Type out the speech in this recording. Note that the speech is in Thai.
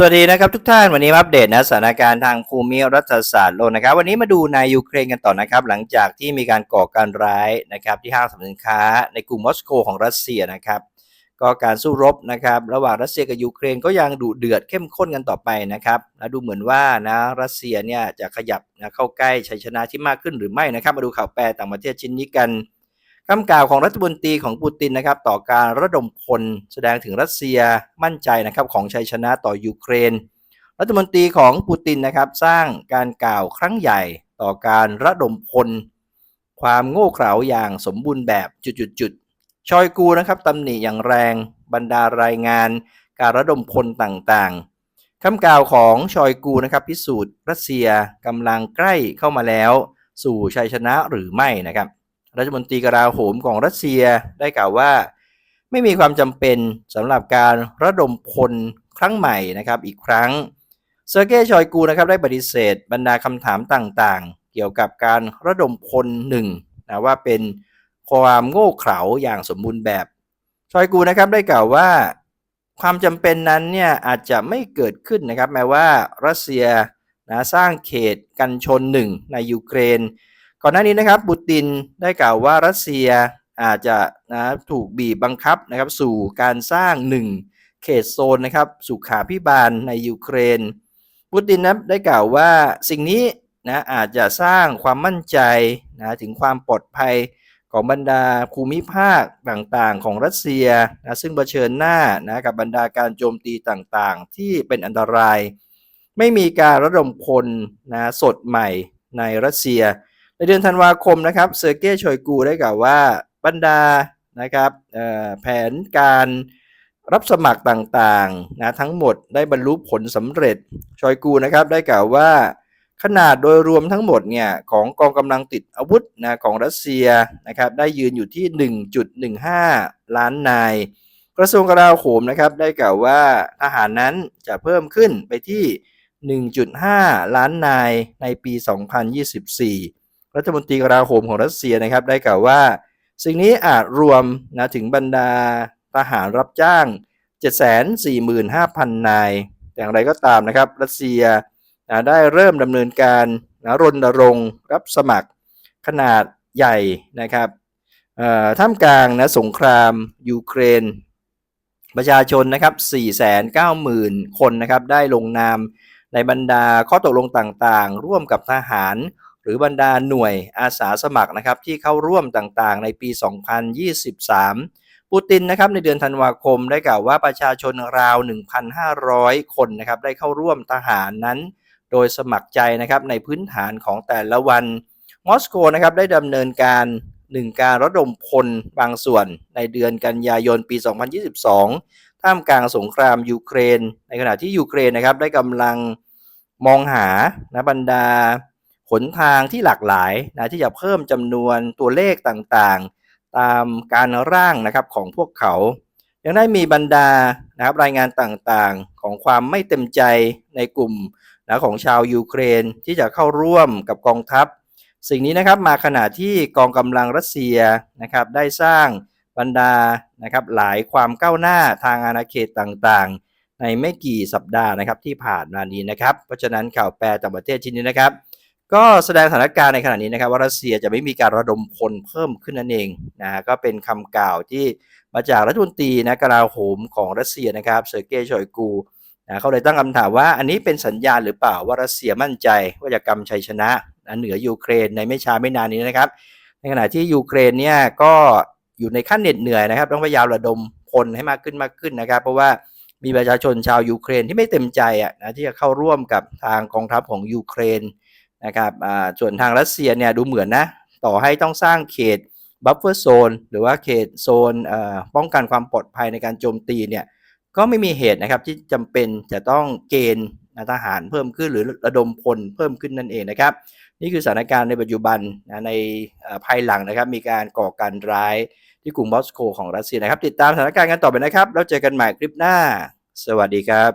สวัสดีนะครับทุกท่านวันนี้อัปเดตนะสถานการณ์ทางภูมิรัฐศาสตร์โลกนะครับ วันนี้มาดูในยูเครนกันต่อนะครับ หลังจากที่มีการก่อการร้ายนะครับที่ห้างสรรพสินค้าในกรุงมอสโกของรัสเซียนะครับ ก็การสู้รบนะครับ ระหว่างรัสเซียกับยูเครนก็ยังดุเดือดเข้มข้นกันต่อไปนะครับและดูเหมือนว่านะรัสเซียเนี่ยจะขยับนะเข้าใกล้ชัยชนะที่มากขึ้นหรือไม่นะครับ มาดูข่าวแปลต่างประเทศชิ้นนี้กัน คำกล่าวของรัฐมนตรีของปูตินนะครับต่อการระดมพลแสดงถึงรัสเซียมั่นใจนะครับของชัยชนะต่อยูเครน รัฐมนตรีของปูตินนะครับสร้างการกล่าวครั้งใหญ่ต่อการระดมพล ความโง่เขลาอย่างสมบูรณ์แบบจุดๆๆชอยกูนะครับตำหนิอย่างแรงบรรดารายงานการระดมพลต่างๆคำกล่าวของชอยกูนะครับพิสูจน์รัสเซียกำลังใกล้เข้ามาแล้ว สู่ชัยชนะหรือไม่นะครับ รัฐมนตรีกลาโหมของรัสเซียได้กล่าวว่า ไม่มีความจำเป็นสำหรับการระดมพลครั้งใหม่นะครับอีกครั้งเซอร์เกย์ชอยกูนะครับได้ปฏิเสธ บรรดาคำถามต่างๆ เกี่ยวกับการระดมพลหนึ่งนะว่าเป็นความโง่เขลาอย่างสมบูรณ์แบบ ชอยกูนะครับได้กล่าวว่าความจำเป็นนั้นเนี่ยอาจจะไม่เกิดขึ้นนะครับแม้ว่ารัสเซียนะสร้างเขตกันชนหนึ่งในยูเครน ก่อนหน้านี้นะครับปูตินได้กล่าวว่ารัสเซียอาจจะนะถูกบีบบังคับนะครับสู่การสร้างหนึ่งเขตโซนนะครับสุขาพิบาลในยูเครนปูตินนะได้กล่าวว่าสิ่งนี้นะอาจจะสร้างความมั่นใจนะถึงความปลอดภัยของบรรดาภูมิภาคต่างๆ ของรัสเซียนะซึ่งเผชิญหน้านะกับบรรดาการโจมตีต่างๆ ที่เป็นอันตราย ไม่มีการระดมพลนะสดใหม่ในรัสเซีย ในเดือนธันวาคมนะครับเซอร์เกย์ชอยกูได้กล่าวว่าบรรดานะครับแผนการรับสมัครต่างๆนะทั้งหมดได้บรรลุผลสำเร็จชอยกูนะครับได้กล่าวว่าขนาดโดยรวมทั้งหมดเนี่ยของกองกำลังติดอาวุธนะของรัสเซียนะครับได้ยืนอยู่ที่ 1.15 ล้านนาย กระทรวงกลาโหมนะครับได้กล่าวว่าทหารนั้นจะเพิ่มขึ้นไปที่ 1.5 ล้านนายในปี 2024 รัฐมนตรีกลาโหมของรัสเซียนะครับได้กล่าวว่า สิ่งนี้อาจรวมนะถึงบรรดาทหารรับจ้าง 745,000 นาย แต่อย่างไรก็ตามนะครับรัสเซียนะได้เริ่มดำเนินการนะรณรงค์รับสมัครขนาดใหญ่นะครับท่ามกลางนะสงครามยูเครน ประชาชนนะครับ 490,000 คนนะครับได้ลงนามในบรรดาข้อตกลงต่างๆ ร่วมกับทหาร รือบรรดาหน่วยอาสาสมัครนะครับที่เข้าร่วมต่างๆ ในปี 2023 ปูตินนะครับในเดือนธันวาคมได้กล่าวว่าประชาชนราว 1,500 คนนะครับได้เข้าร่วมทหารนั้น โดยสมัครใจนะครับในพื้นฐานของแต่ละวัน มอสโกนะครับได้ดำเนินการหนึ่งการระดมพลบางส่วนในเดือนกันยายนปี 2022 ท่ามกลางสงครามยูเครน ในขณะที่ยูเครนนะครับได้กำลังมองหานะบรรดา หนทางที่หลากหลายนะที่จะเพิ่มจำนวนตัวเลขต่างๆ ตามการร่างนะครับของพวกเขา ยังได้มีบรรดานะครับรายงานต่างๆของความไม่เต็มใจในกลุ่มนะของชาวยูเครนที่จะเข้าร่วมกับกองทัพ สิ่งนี้นะครับมาขณะที่กองกำลังรัสเซียนะครับได้สร้างบรรดานะครับหลายความก้าวหน้าทางอาณาเขตต่างๆ ในไม่กี่สัปดาห์นะครับที่ผ่านมานี้นะครับ เพราะฉะนั้นข่าวแปลต่างประเทศชิ้นนี้นะครับ ก็แสดงสถานการณ์ในขณะนี้นะครับว่ารัสเซียจะไม่มีการระดมพลเพิ่มขึ้นนั่นเองนะก็เป็นคำกล่าวที่มาจากรัฐมนตรีนะกลาโหมของรัสเซียนะครับเซอร์เกย์ชอยกูนะเขาเลยตั้งคำถามว่าอันนี้เป็นสัญญาณหรือเปล่าว่ารัสเซียมั่นใจว่าจะกำชัยชนะเหนือยูเครนในไม่ช้าไม่นานนี้นะครับ ในขณะที่ยูเครนเนี่ยก็อยู่ในขั้นเหน็ดเหนื่อยนะครับ ต้องพยายามระดมพลให้มากขึ้นมากขึ้นนะครับ เพราะว่ามีประชาชนชาวยูเครนที่ไม่เต็มใจอะนะที่จะเข้าร่วมกับทางกองทัพของยูเครน นะครับส่วนทางรัสเซียเนี่ยดูเหมือนนะ ต่อให้ต้องสร้างเขตบัฟเฟอร์โซนหรือว่าเขตโซนป้องกันความปลอดภัยในการโจมตีเนี่ยก็ไม่มีเหตุนะครับที่จำเป็นจะต้องเกณฑ์ทหารเพิ่มขึ้นหรือระดมพลเพิ่มขึ้นนั่นเองนะครับ นี่คือสถานการณ์ในปัจจุบันนะในภายหลังนะครับ มีการก่อการร้ายที่กรุงมอสโกของรัสเซียนะครับ ติดตามสถานการณ์กันต่อไปนะครับ แล้วเจอกันใหม่คลิปหน้า สวัสดีครับ